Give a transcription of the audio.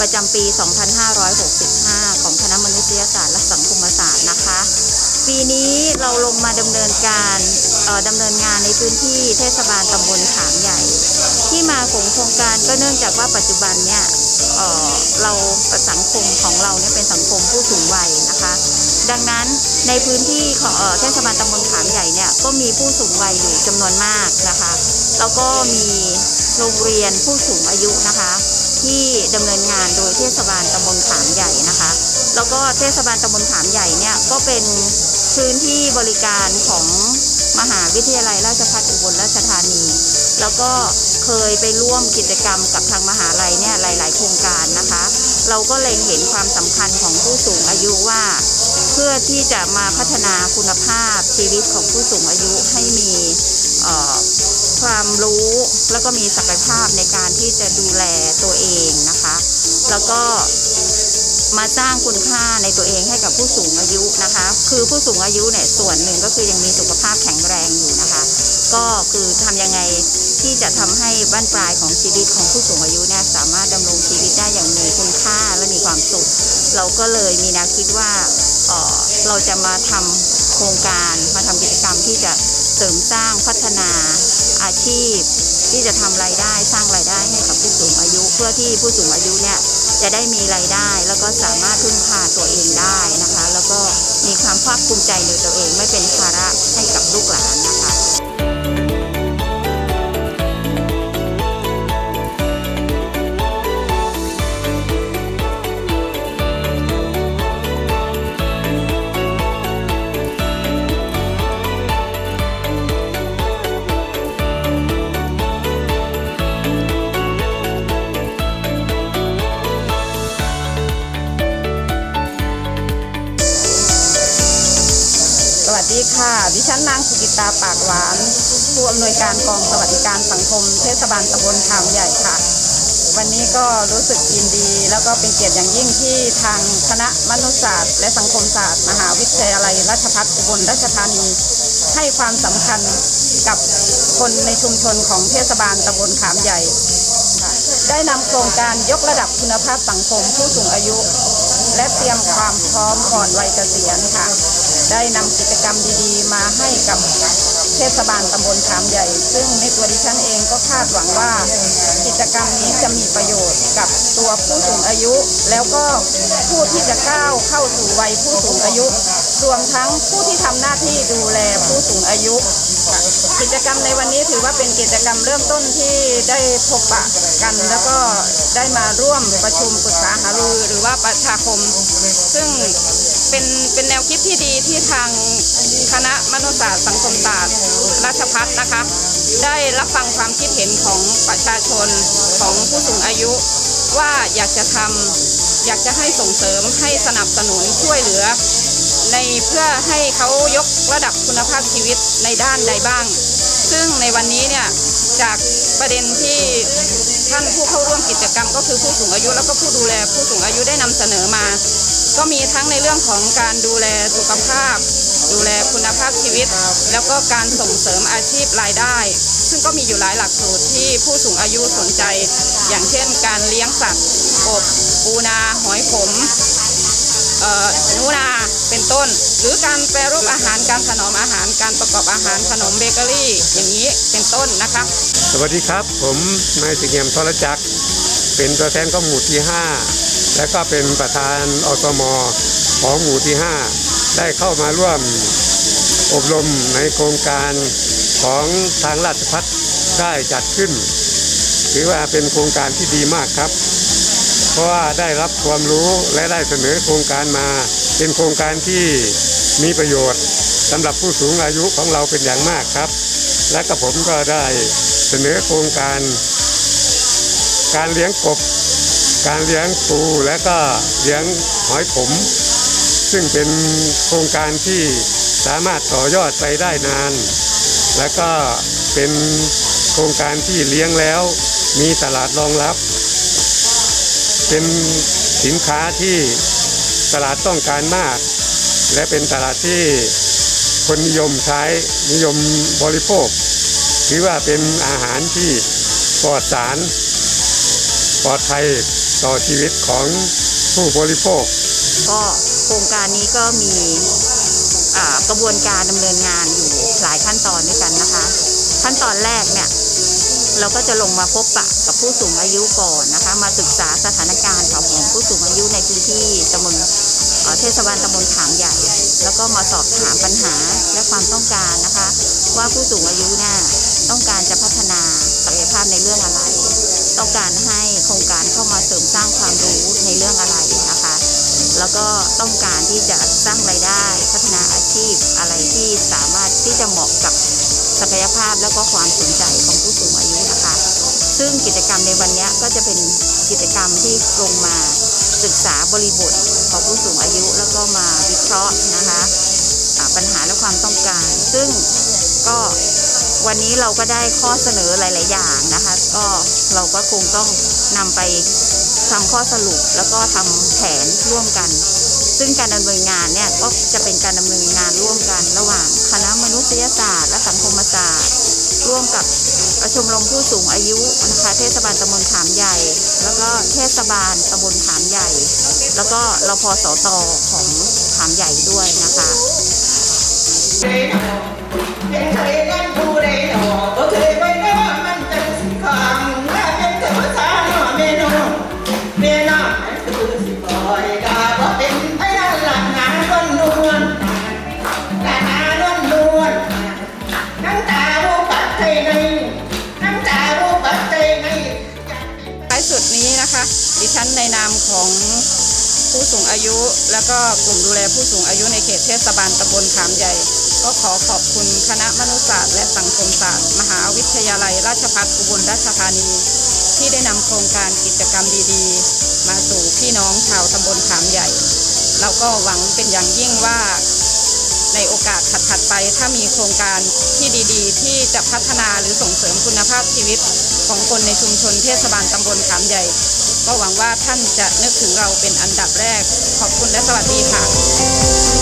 ประจำปี 2565 ของคณะมนุษยศาสตร์และสังคมศาสตร์นะคะ ปีนี้เราลงมาดำเนินการดำเนินงานในพื้นที่เทศบาลตำบลขามใหญ่ ที่มาของโครงการก็เนื่องจากว่าปัจจุบันเนี่ยเราสังคมของเราเนี่ยเป็นสังคมผู้สูงวัยนะคะ ดังนั้นในพื้นที่ของเอ่อเทศบาลตำบลขามใหญ่เนี่ยก็มีผู้สูงวัยอยู่จำนวนมากนะคะ แล้วก็มีโรงเรียนผู้สูงอายุนะคะ ที่ดำเนินงานโดยเทศบาลตำบลขามใหญ่นะคะ แล้วก็เทศบาลตำบลขามใหญ่เนี่ยก็เป็นพื้นที่บริการของมหาวิทยาลัยราชภัฏอุบลราชธานี แล้วก็เคยไปร่วมกิจกรรมกับทางมหาลัยเนี่ยหลาย ๆ โครงการนะคะ เราก็เล็งเห็นความสำคัญของผู้สูงอายุว่า เพื่อที่จะมาพัฒนาคุณภาพชีวิตของผู้สูงอายุให้มี ความรู้แล้วก็มีศักยภาพในการที่จะดูแลตัวเองนะคะ แล้วก็มาสร้างคุณค่าในตัวเองให้กับผู้สูงอายุนะคะ คือผู้สูงอายุเนี่ยส่วนหนึ่งก็คือยังมีสุขภาพแข็งแรงอยู่นะคะ ก็คือทำยังไงที่จะทำให้บ้านปลายของชีวิตของผู้สูงอายุเนี่ยสามารถดำรงชีวิตได้อย่างมีคุณค่าและมีความสุข เราก็เลยมีแนวคิดว่าเออเราจะมาทำโครงการมาทำกิจกรรมที่จะเสริมสร้างพัฒนา อาชีพ ที่จะทำรายได้สร้างรายได้ให้กับผู้สูงอายุ เพื่อที่ผู้สูงอายุเนี่ยจะได้มีรายได้ แล้วก็สามารถพึ่งพาตัวเองได้นะคะ แล้วก็มีความภาคภูมิใจในตัวเองไม่เป็นภาระให้กับลูกหลานนะคะ ตาปากหวาน ผู้อำนวยการกองสวัสดิการสังคม เทศบาลตำบลขามใหญ่ค่ะ วันนี้ก็รู้สึกยินดี แล้วก็เป็นเกียรติอย่างยิ่งที่ทางคณะมนุษยศาสตร์ และสังคมศาสตร์มหาวิทยาลัยราชภัฏอุบลราชธานีให้ความสำคัญกับคนในชุมชนของเทศบาลตำบลขามใหญ่ค่ะได้นำโครงการยกระดับคุณภาพสังคมผู้สูงอายุ และเตรียมความพร้อมก่อนวัยเกษียณค่ะ ได้นำกิจกรรมดีๆ มาให้กับเทศบาลตำบลขามใหญ่ ซึ่งในตัวดิฉันเองก็คาดหวังว่า กิจกรรมนี้จะมีประโยชน์กับตัวผู้สูงอายุ แล้วก็ผู้ที่จะก้าวเข้าสู่วัยผู้สูงอายุ รวมทั้งผู้ที่ทำหน้าที่ดูแลผู้สูงอายุ กิจกรรมในวันนี้ถือว่าเป็นกิจกรรมเริ่มต้นที่ได้พบปะกันแล้วก็ได้มาร่วมประชุมปรึกษาหารือหรือว่าประชาคม ซึ่ง เป็นเป็นแนวคิดที่ดีที่ทางคณะมนุษยศาสตร์สังคมศาสตร์ราชพัฒนะคะได้รับฟังความคิดเห็นของประชาชนของผู้สูงอายุ ว่าอยากจะทำอยากจะให้ส่งเสริมให้สนับสนุนช่วยเหลือ ในเพื่อให้เขายกระดับคุณภาพชีวิตในด้านใดบ้าง ซึ่งในวันนี้เนี่ยจากประเด็นที่ท่านผู้เข้าร่วมกิจกรรมก็คือผู้สูงอายุ แล้วก็ผู้ดูแลผู้สูงอายุได้นำเสนอมา ก็มีทั้งในเรื่องของการดูแลสุขภาพ ดูแลคุณภาพชีวิต แล้วก็การส่งเสริมอาชีพรายได้ ซึ่งก็มีอยู่หลายหลักสูตรที่ผู้สูงอายุสนใจ อย่างเช่น การเลี้ยงสัตว์กบปูนาหอยขมนูนาเป็นต้น หรือการแปรรูปอาหารการถนอมอาหารการประกอบอาหารขนมเบเกอรี่ อย่างนี้เป็นต้นนะคะสวัสดีครับ ผมนายสิงเงียมทรจักรเป็นตัวแทนขอมู่ที่ 5 และก็เป็นประธานอสมของหมู่ที่ 5 ได้เข้ามาร่วมอบรมในโครงการของทางราชพัฒได้จัดขึ้น ถือว่าเป็นโครงการที่ดีมากครับ เพราะว่าได้รับความรู้และได้เสนอโครงการมา เป็นโครงการที่มีประโยชน์สำหรับผู้สูงอายุของเราเป็นอย่างมากครับ และก็ผมก็ได้เสนอโครงการ การเลี้ยงกบ การเลี้ยงปูและก็เลี้ยงหอยขม ซึ่งเป็นโครงการที่สามารถต่อยอดไปได้นาน และก็เป็นโครงการที่เลี้ยงแล้วมีตลาดรองรับ เป็นสินค้าที่ตลาดต้องการมาก และเป็นตลาดที่คนนิยมใช้นิยมบริโภคถือว่าเป็นอาหารที่ปลอดสาร ปลอดภัย ต่อชีวิตของผู้บริโภค ก็โครงการนี้ก็มีกระบวนการดำเนินงานอยู่หลายขั้นตอนด้วยกันนะคะ ขั้นตอนแรกเนี่ยเราก็จะลงมาพบปะกับผู้สูงอายุก่อนนะคะ มาศึกษาสถานการณ์ของผู้สูงอายุในพื้นที่ตำบลเอ่อเทศบาลตำบลขามใหญ่ แล้วก็มาสอบถามปัญหาและความต้องการนะคะ ว่าผู้สูงอายุเนี่ย ต้องการจะพัฒนาศักยภาพในเรื่องอะไร ต้องการให้โครงการเข้ามาเสริมสร้างความรู้ในเรื่องอะไรนะคะ แล้วก็ต้องการที่จะสร้างรายได้ พัฒนาอาชีพอะไรที่สามารถที่จะเหมาะกับศักยภาพแล้วก็ความสนใจของผู้สูงอายุนะคะ ซึ่งกิจกรรมในวันนี้ก็จะเป็นกิจกรรมที่ลงมาศึกษาบริบทของผู้สูงอายุแล้วก็มาวิเคราะห์นะคะปัญหาและความต้องการ ซึ่ง วันนี้เราก็ได้ข้อเสนอหลาย ๆ อย่างนะคะ ก็เราก็คงต้องนำไปทำข้อสรุปแล้วก็ทำแผนร่วมกัน ซึ่งการดำเนินงานเนี่ยก็จะเป็นการดำเนินงานร่วมกัน ระหว่างคณะมนุษยศาสตร์ และสังคมศาสตร์ ร่วมกับชมรมผู้สูงอายุนะคะเทศบาลตำบลขามใหญ่ แล้วก็เทศบาลตำบลขามใหญ่ แล้วก็รพสตของขามใหญ่ด้วยนะคะ ใจในน้ำตาบูปัดใจในท้ายสุดนี้นะคะ ดิฉันในนามของผู้สูงอายุ และก็กลุ่มดูแลผู้สูงอายุในเขตเทศบาลตำบลขามใหญ่ ก็ขอขอบคุณคณะมนุษยศาสตร์และสังคมศาสตร์ มหาวิทยาลัย ราชภัฏอุบลราชธานี ที่ได้นำโครงการกิจกรรมดีๆ มาสู่พี่น้องชาวตำบลขามใหญ่แล้วก็หวังเป็นอย่างยิ่งว่า ในโอกาสถัดๆไป ถ้ามีโครงการที่ดีๆ ที่จะพัฒนาหรือส่งเสริมคุณภาพชีวิตของคนในชุมชนเทศบาลตำบลขามใหญ่ ก็หวังว่าท่านจะนึกถึงเราเป็นอันดับแรก ขอบคุณและสวัสดีค่ะ